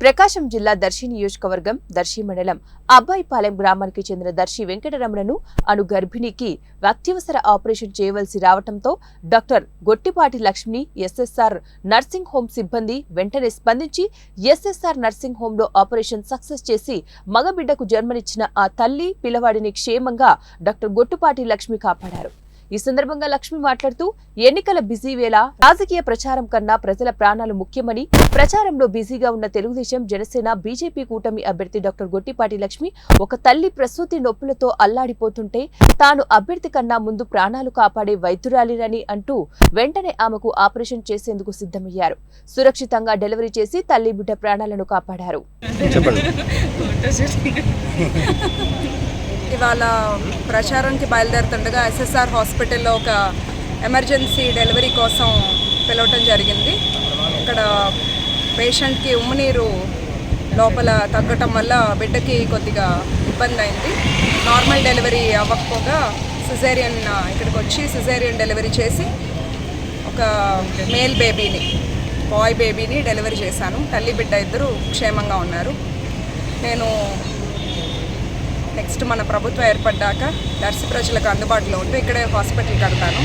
ప్రకాశం జిల్లా దర్శి నియోజకవర్గం దర్శి మండలం అబ్బాయిపాలెం గ్రామానికి చెందిన దర్శి వెంకటరమణను అను గర్భిణికి అత్యవసర ఆపరేషన్ చేయవలసి రావడంతో డాక్టర్ గొట్టిపాటి లక్ష్మిని ఎస్ఎస్ఆర్ నర్సింగ్ హోం సిబ్బంది వెంటనే స్పందించి ఎస్ఎస్ఆర్ నర్సింగ్ హోంలో ఆపరేషన్ సక్సెస్ చేసి మగబిడ్డకు జన్మనిచ్చిన ఆ తల్లి పిల్లవాడిని క్షేమంగా డాక్టర్ గొట్టుపాటి లక్ష్మి కాపాడారు. ఈ సందర్భంగా లక్ష్మి మాట్లాడుతూ ఎన్నికల బిజీ వేళ రాజకీయ ప్రచారం కన్నా ప్రజల ప్రాణాలు ముఖ్యమని ప్రచారంలో బిజీగా ఉన్న తెలుగుదేశం జనసేన బీజేపీ కూటమి అభ్యర్థి డాక్టర్ గొట్టిపాటి లక్ష్మి ఒక తల్లి ప్రసూతి నొప్పులతో అల్లాడిపోతుంటే తాను అభ్యర్థి కన్నా ముందు ప్రాణాలు కాపాడే వైద్యురాలినని అంటూ వెంటనే ఆమెకు ఆపరేషన్ చేసేందుకు సిద్ధమయ్యారు. సురక్షితంగా డెలివరీ చేసి తల్లి బిడ్డ ప్రాణాలను కాపాడారు. చెప్పండి. ఇవాళ ప్రచారానికి బయలుదేరుతుండగా ఎస్ఎస్ఆర్ హాస్పిటల్లో ఒక ఎమర్జెన్సీ డెలివరీ కోసం పిలవటం జరిగింది. ఇక్కడ పేషెంట్కి ఉమ్మనీరు లోపల తగ్గటం వల్ల బిడ్డకి కొద్దిగా ఇబ్బంది అయింది. నార్మల్ డెలివరీ అవ్వకపోగా సిజేరియన్ ఇక్కడికి వచ్చి సిజేరియన్ డెలివరీ చేసి ఒక మేల్ బేబీని బాయ్ బేబీని డెలివరీ చేశాను. తల్లి బిడ్డ ఇద్దరు క్షేమంగా ఉన్నారు. నేను నెక్స్ట్ మన ప్రభుత్వం ఏర్పడ్డాక దర్శి ప్రజలకు అందుబాటులో ఉంటూ ఇక్కడే హాస్పిటల్ కడతాను.